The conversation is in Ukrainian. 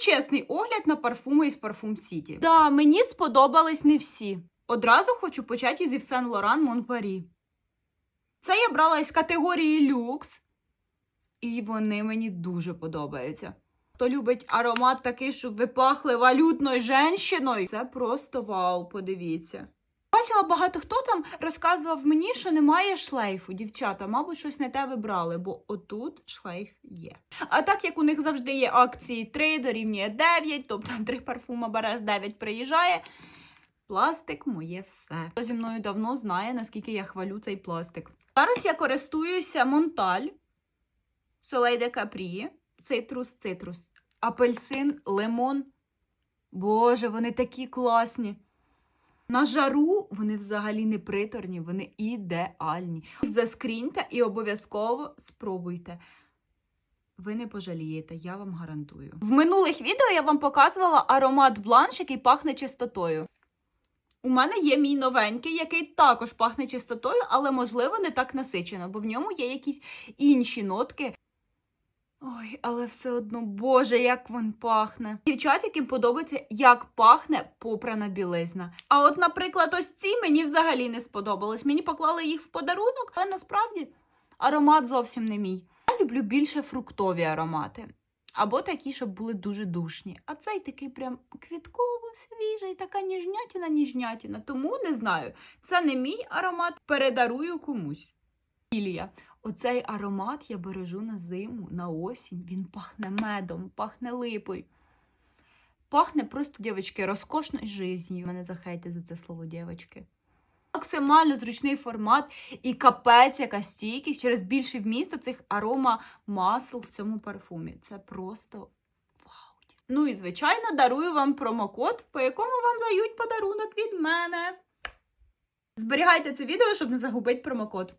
чесний огляд на парфуми із Парфум Сіті. Да, мені сподобались не всі. Одразу хочу почати зі Сен Лоран Монпарі. Це я брала із категорії люкс, і вони мені дуже подобаються. Хто любить аромат такий, щоб ви пахли валютною женщиною, це просто вау, подивіться. Бачила багато хто там розказував мені, що немає шлейфу. Дівчата, мабуть, щось не те вибрали, бо отут шлейф є. А так як у них завжди є акції 3 дорівнює 9, тобто 3 парфума береш, 9 приїжджає. Пластик моє все. Хто зі мною давно знає, наскільки я хвалю цей пластик. Зараз я користуюся Монталь, Soleil de Capri, цитрус, цитрус, апельсин, лимон. Боже, вони такі класні. На жару вони взагалі не приторні, вони ідеальні. Заскріньте і обов'язково спробуйте. Ви не пожалієте, я вам гарантую. В минулих відео я вам показувала аромат бланш, який пахне чистотою. У мене є мій новенький, який також пахне чистотою, але, можливо, не так насичено, бо в ньому є якісь інші нотки. Ой, але все одно, Боже, як він пахне. Дівчат, яким подобається, як пахне попрана білизна. А от, наприклад, ось ці мені взагалі не сподобались. Мені поклали їх в подарунок, але насправді аромат зовсім не мій. Я люблю більше фруктові аромати. Або такі, щоб були дуже душні. А цей такий прям квітково свіжий, така ніжнятіна, ніжнятіна. Тому не знаю. Це не мій аромат, передарую комусь. Ілія. Оцей аромат я бережу на зиму, на осінь. Він пахне медом, пахне липою. Пахне просто, дівчатки, розкошною життю. Мене захейтять за це слово, дівчатки. Максимально зручний формат і капець, яка стійкість через більший вміст цих арома масл в цьому парфумі. Це просто вау. Ну і звичайно дарую вам промокод, по якому вам дають подарунок від мене. Зберігайте це відео, щоб не загубити промокод.